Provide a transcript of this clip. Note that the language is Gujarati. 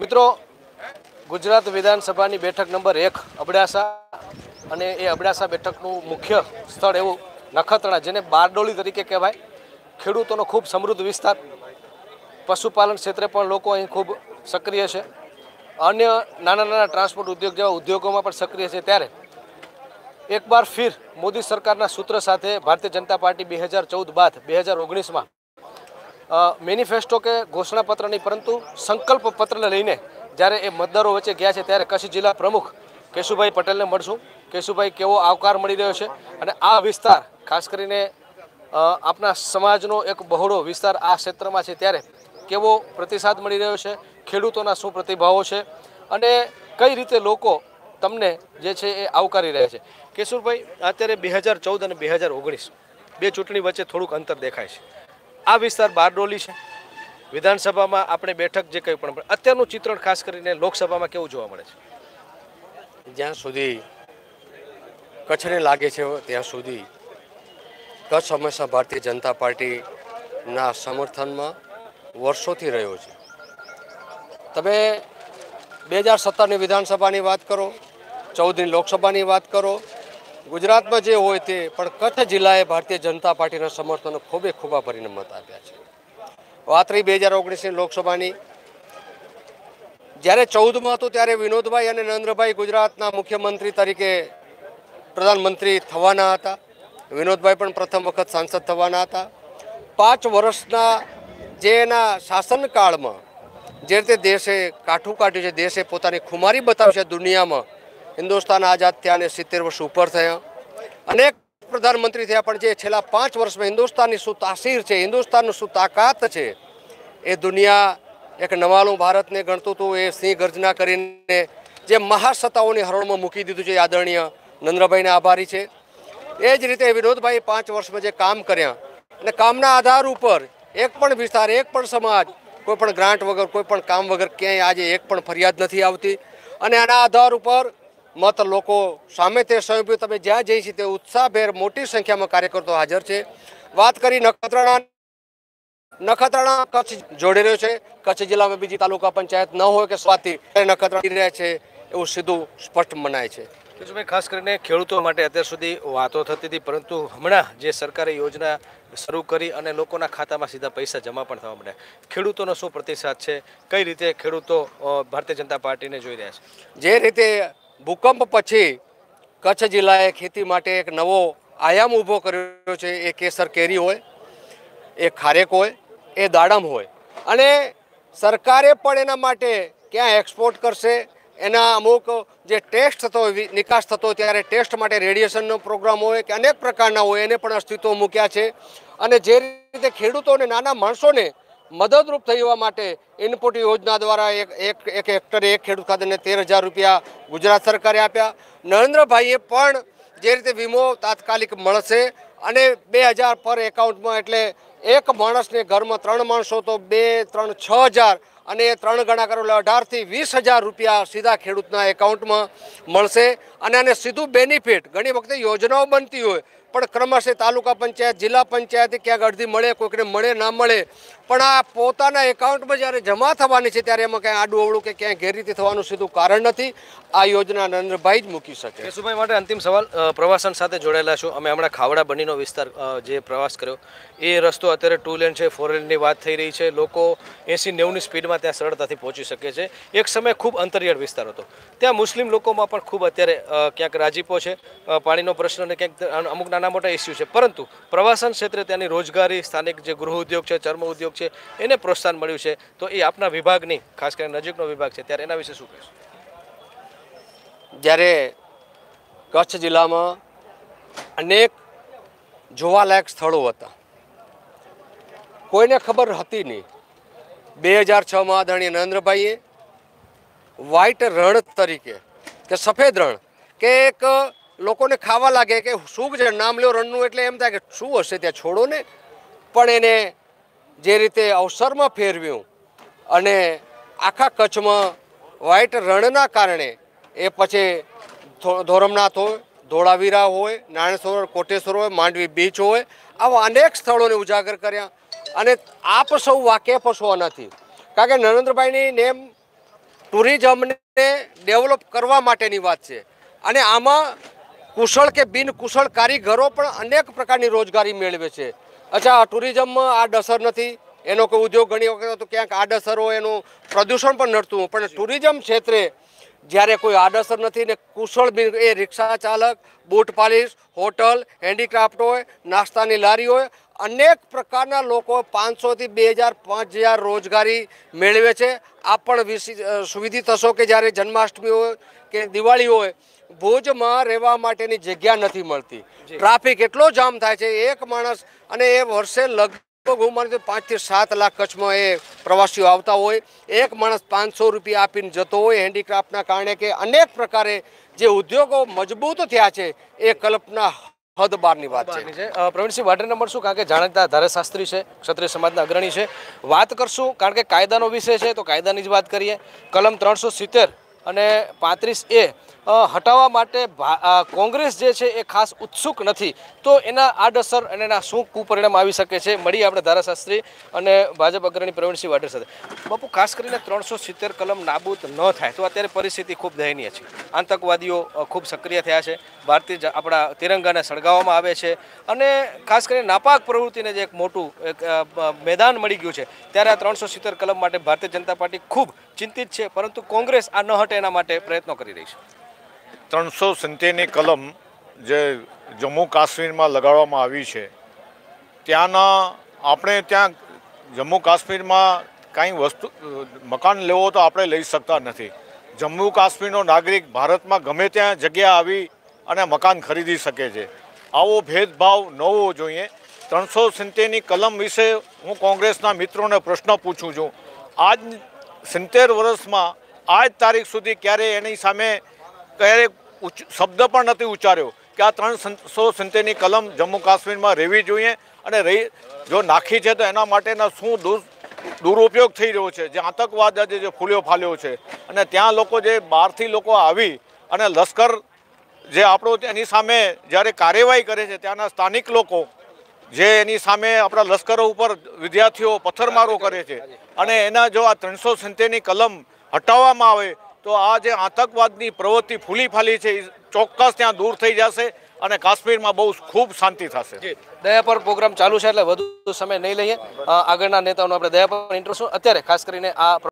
મિત્રો, ગુજરાત વિધાનસભાની બેઠક નંબર એક, અબડાસા અને એ અબડાસા બેઠકનું મુખ્ય સ્થળ એવું નખત્રાણા, જેને બારડોલી તરીકે કહેવાય. ખેડૂતોનો ખૂબ સમૃદ્ધ વિસ્તાર. પશુપાલન ક્ષેત્રે પણ લોકો અહીં ખૂબ સક્રિય છે. અન્ય નાના નાના ટ્રાન્સપોર્ટ ઉદ્યોગ જેવા ઉદ્યોગોમાં પણ સક્રિય છે. ત્યારે એક બાર ફિર મોદી સરકારના સૂત્ર સાથે ભારતીય જનતા પાર્ટી બે હજાર ચૌદ બાદ બે હજાર ઓગણીસમાં મેનિફેસ્ટો કે ઘોષણાપત્ર નહીં, પરંતુ સંકલ્પ પત્રને લઈને જ્યારે એ મતદારો વચ્ચે ગયા છે ત્યારે કચ્છ જિલ્લા પ્રમુખ કેશુભાઈ પટેલને મળશું. કેશુભાઈ, કેવો આવકાર મળી રહ્યો છે? અને આ વિસ્તાર, ખાસ કરીને આપણા સમાજનો એક બહોળો વિસ્તાર આ ક્ષેત્રમાં છે ત્યારે કેવો પ્રતિસાદ મળી રહ્યો છે? ખેડૂતોના શું પ્રતિભાવો છે? અને કઈ રીતે લોકો તમને જે છે એ આવકારી રહ્યા છે? કેશુભાઈ અત્યારે બે હજાર ચૌદ અને બે હજાર ઓગણીસ બે ચૂંટણી વચ્ચે થોડુંક અંતર દેખાય છે. આ વિસ્તાર બારડોલી છે. વિધાનસભામાં આપણે બેઠક જે કંઈ પણ અત્યારનું ચિત્રણ ખાસ કરીને લોકસભામાં કેવું જોવા મળે છે? જ્યાં સુધી કચ્છને લાગે છે, ત્યાં સુધી કચ્છ હંમેશા ભારતીય જનતા પાર્ટીના સમર્થનમાં વર્ષોથી રહ્યો છે. તમે બે હજાર સત્તરની વિધાનસભાની વાત કરો, ચૌદની લોકસભાની વાત કરો ગુજરાતમાં જે હોય તે, પણ કચ્છ જિલ્લાએ ભારતીય જનતા પાર્ટીના સમર્થનો ખૂબે ખૂબા ભરીને મત આપ્યા છે. વાત રહી બે હજાર ઓગણીસની લોકસભાની. જ્યારે ચૌદમાં હતું ત્યારે વિનોદભાઈ અને નરેન્દ્રભાઈ ગુજરાતના મુખ્યમંત્રી તરીકે પ્રધાનમંત્રી થવાના હતા. વિનોદભાઈ પણ પ્રથમ વખત સાંસદ થવાના હતા. પાંચ વર્ષના જે એના શાસનકાળમાં જે રીતે દેશે કાઠું કાઢ્યું છે, દેશે પોતાની ખુમારી બતાવી છે દુનિયામાં હિન્દુસ્તાન આઝાદ થયા અને સિત્તેર વર્ષ ઉપર થયા. અનેક પ્રધાનમંત્રી થયા, પણ જે છેલ્લા પાંચ વર્ષમાં હિન્દુસ્તાનની શું તાસીર છે, હિન્દુસ્તાનનું શું તાકાત છે, એ દુનિયા એક નવાલું ભારતને ગણતું હતું, એ સિંહ ગર્જના કરીને જે મહાસત્તાઓની હરોળમાં મૂકી દીધું છે, એ આદરણીય નંદ્રભાઈને આભારી છે. એ જ રીતે વિનોદભાઈ પાંચ વર્ષમાં જે કામ કર્યા, અને કામના આધાર ઉપર એક પણ વિસ્તાર, એક પણ સમાજ, કોઈ પણ ગ્રાન્ટ વગર, કોઈ પણ કામ વગર ક્યાંય આજે એક પણ ફરિયાદ નથી આવતી. અને આના આધાર ઉપર મત લોકો સામે તે સ્વયંભૂ તમે જ્યાં જઈ છે તે ઉત્સાહભેર મોટી સંખ્યામાં કાર્યકર્તો હાજર છે. વાત કરી નખત્રાણા નખત્રાણા કચ્છ જોડી રહ્યો છે. કચ્છ જિલ્લામાં બીજી તાલુકા પંચાયત ન હોય કે સ્વાતિ નખત્રાણા રહ્યા છે એવું સીધું સ્પષ્ટ મનાય છે. ખાસ કરીને ખેડૂતો માટે અત્યાર સુધી વાતો થતી હતી પરંતુ હમણાં જે સરકારે યોજના શરૂ કરી અને લોકોના ખાતામાં સીધા પૈસા જમા પણ થવા માંડ્યા. ખેડૂતોનો શું પ્રતિસાદ છે? કઈ રીતે ખેડૂતો ભારતીય જનતા પાર્ટીને જોઈ રહ્યા છે? જે રીતે ભૂકંપ પછી કચ્છ જિલ્લાએ ખેતી માટે એક નવો આયામ ઊભો કર્યો છે. એ કેસર કેરી હોય, એ ખારેક હોય, એ દાડમ હોય. અને સરકારે પણ એના માટે ક્યાં એક્સપોર્ટ કરશે? એના અમુક જે ટેસ્ટ થતો નિકાસ થતો ત્યારે ટેસ્ટ માટે રેડિયેશનનો પ્રોગ્રામ હોય કે અનેક પ્રકારના હોય, એને પણ અસ્તિત્વ મૂક્યા છે. અને જે રીતે ખેડૂતોને, નાના માણસોને મદદરૂપ થવા માટે ઇનપુટ યોજના દ્વારા એક એક એક હેક્ટરે એક ખેડૂત ખાતેને તેર હજાર રૂપિયા ગુજરાત સરકારે આપ્યા. નરેન્દ્રભાઈએ પણ જે રીતે વીમો તાત્કાલિક મળશે અને બે હજાર પર એકાઉન્ટમાં એટલે એક માણસને ઘરમાં ત્રણ માણસો તો બે, ત્રણ, છ હજાર અને ત્રણ ગણા કરો એટલે અઢારથી વીસ હજાર રૂપિયા સીધા ખેડૂતના એકાઉન્ટમાં મળશે. અને આને સીધું બેનિફિટ ઘણી વખતે યોજનાઓ બનતી હોય પણ ક્રમશે તાલુકા પંચાયત, જિલ્લા પંચાયત ક્યાંક અડધી મળે, કોઈકને મળે, ના મળે. પણ આ પોતાના એકાઉન્ટમાં જ્યારે જમા થવાની છે, ત્યારે એમાં ક્યાંય આડું અવળું કે ક્યાંય ગેરરીતિ થવાનું સીધું કારણ નથી. આ યોજના નરેન્દ્રભાઈ જ મૂકી શકે. કેશુભાઈ, માટે અંતિમ સવાલ પ્રવાસન સાથે જોડાયેલા છો. અમે હમણાં ખાવડા બનીનો વિસ્તાર જે પ્રવાસ કર્યો, એ રસ્તો અત્યારે ટુ લેન છે ફોર લેનની વાત થઈ રહી છે. લોકો એંસી નેવુંની સ્પીડમાં ત્યાં સરળતાથી પહોંચી શકે છે. એક સમયે ખૂબ અંતરિયાળ વિસ્તાર હતો. ત્યાં મુસ્લિમ લોકોમાં પણ ખૂબ અત્યારે ક્યાંક રાજીપો છે. પાણીનો પ્રશ્ન અને ક્યાંક અમુક નાના મોટા ઇસ્યુ છે. પરંતુ પ્રવાસન ક્ષેત્રે ત્યાંની રોજગારી, સ્થાનિક જે ગૃહ ઉદ્યોગ છે, ચર્મ ઉદ્યોગ છે, એને પ્રોત્સાહન મળ્યું છે. તો એ આપના વિભાગની, ખાસ કરીને નજીકનો વિભાગ છે, ત્યારે એના વિશે શું કહેશો? જ્યારે કચ્છ જિલ્લામાં અનેક જોવાલાયક સ્થળો હતા. કોઈને ખબર હતી નહીં. બે હજાર છમાં આદરણીય નરેન્દ્રભાઈએ વ્હાઇટ રણ તરીકે, કે સફેદ રણ, કે એક લોકોને ખાવા લાગે કે શું છે, નામ લ્યો, રણનું એટલે એમ થાય કે શું હશે ત્યાં છોડો ને? પણ એને જે રીતે અવસરમાં ફેરવ્યું અને આખા કચ્છમાં વ્હાઇટ રણના કારણે એ પછી ધોરમનાથ હોય, ધોળાવીરા હોય નારાયણ સરોવર કોટેશ્વર હોય, માંડવી બીચ હોય, આવા અનેક સ્થળોને ઉજાગર કર્યા અને આપ સૌ વાકેફ છો આનાથી. કારણ કે નરેન્દ્રભાઈની નેમ ટુરિઝમને ડેવલપ કરવા માટેની વાત છે. અને આમાં કુશળ કે બિનકુશળ કારીગરો પણ અનેક પ્રકારની રોજગારી મેળવે છે. અચ્છા ટુરિઝમમાં આડઅસર નથી. એનો કોઈ ઉદ્યોગ ઘણી વખત તો ક્યાંક આડઅસર હોય એનું પ્રદૂષણ પણ નડતું. પણ ટુરિઝમ ક્ષેત્રે જ્યારે કોઈ આડઅસર નથી ને કુશળ બિન, એ રિક્ષા ચાલક, બૂટ પાલિશ, હોટલ, હેન્ડીક્રાફ્ટ હોય, નાસ્તાની લારી હોય, અનેક પ્રકારના લોકો પાંચસોથી બે હજાર, પાંચ હજાર રોજગારી મેળવે છે. આ પણ સુવિધિત હશો કે જ્યારે જન્માષ્ટમી હોય કે દિવાળી હોય ભુજમાં રહેવા માટેની જગ્યા નથી મળતી. ટ્રાફિક એટલો જામ થાય છે એક માણસ અને એ વર્ષે લગભગ હું માનું પાંચથી સાત લાખ કચ્છમાં એ પ્રવાસીઓ આવતા હોય એક માણસ પાંચસો રૂપિયા આપીને જતો હોય હેન્ડીક્રાફ્ટના કારણે કે અનેક પ્રકારે જે ઉદ્યોગો મજબૂત થયા છે એ કલ્પના હદ બારની વાત છે. પ્રવીણસિંહ અ, નંબર શું? મળશું કારણ કે જાણીતા ધારાશાસ્ત્રી છે ક્ષત્રિય સમાજના અગ્રણી છે. વાત કરશું કારણ કે કાયદાનો વિષય છે તો કાયદાની જ વાત કરીએ. કલમ ત્રણસો સિત્તેર અને પાંત્રીસ એ હટાવવા માટે કોંગ્રેસ જે છે એ ખાસ ઉત્સુક નથી. તો એના આડઅસર અને એના શું કુપરિણામ આવી શકે છે, મળીએ આપણે ધારાશાસ્ત્રી અને ભાજપ અગ્રણી પ્રવીણસિંહ વાઢેર સાથે. બાપુ, ખાસ કરીને ત્રણસો સિત્તેર કલમ નાબૂદ ન થાય, તો અત્યારે પરિસ્થિતિ ખૂબ દયનીય છે. આતંકવાદીઓ ખૂબ સક્રિય થયા છે. ભારતીય આપણા તિરંગાને સળગાવવામાં આવે છે. અને ખાસ કરીને નાપાક પ્રવૃત્તિને જે એક મોટું, એક મેદાન મળી ગયું છે, ત્યારે આ ત્રણસો સિત્તેર કલમ માટે ભારતીય જનતા પાર્ટી ખૂબ ચિંતિત છે, પરંતુ કોંગ્રેસ આ ન હટે એના માટે પ્રયત્નો કરી રહી છે. ત્રણસો સિત્તેરની કલમ જે જમ્મુ કાશ્મીરમાં લગાડવામાં આવી છે, ત્યાંના આપણે ત્યાં જમ્મુ કાશ્મીરમાં કાંઈ વસ્તુ, મકાન લેવો તો આપણે લઈ શકતા નથી. જમ્મુ કાશ્મીરનો નાગરિક ભારતમાં ગમે ત્યાં જગ્યા આવી અને મકાન ખરીદી શકે છે. આવો ભેદભાવ ન હોવો જોઈએ. ત્રણસો સિત્તેરની કલમ વિશે હું કોંગ્રેસના મિત્રોને પ્રશ્ન પૂછું છું. આજ સિત્તેર વર્ષમાં, આજ તારીખ સુધી ક્યારેય એની સામે ક્યારે ઉચ્ચ- શબ્દ પણ નથી ઉચ્ચાર્યો કે આ ત્રણસો સિત્તેરની કલમ જમ્મુ કાશ્મીરમાં રહેવી જોઈએ અને રહી, જો નાખી છે તો એના માટેના શું દુર, દુરુપયોગ થઈ રહ્યો છે, જે આતંકવાદ આજે જે ફૂલ્યો ફાલ્યો છે. અને ત્યાં લોકો જે બહારથી લોકો આવી અને લશ્કર જે આપણો એની સામે જ્યારે કાર્યવાહી કરે છે ત્યાંના સ્થાનિક લોકો જે એની સામે આપણા લશ્કરો ઉપર વિદ્યાર્થીઓ પથ્થરમારો કરે છે અને એના જો આ ત્રણસો સિત્તેરની કલમ હટાવવામાં આવે તો આ જે આતંકવાદની પ્રવૃત્તિ ફૂલી ફાલી છે, એ ચોક્કસ ત્યાં દૂર થઈ જશે અને કાશ્મીરમાં બહુ ખૂબ શાંતિ થશે. દયા પર પ્રોગ્રામ ચાલુ છે એટલે વધુ સમય નહીં લઈએ. આગળના નેતાઓનો આપણે દયા પર ઇન્ટરેસ્ટ અત્યારે ખાસ કરીને આ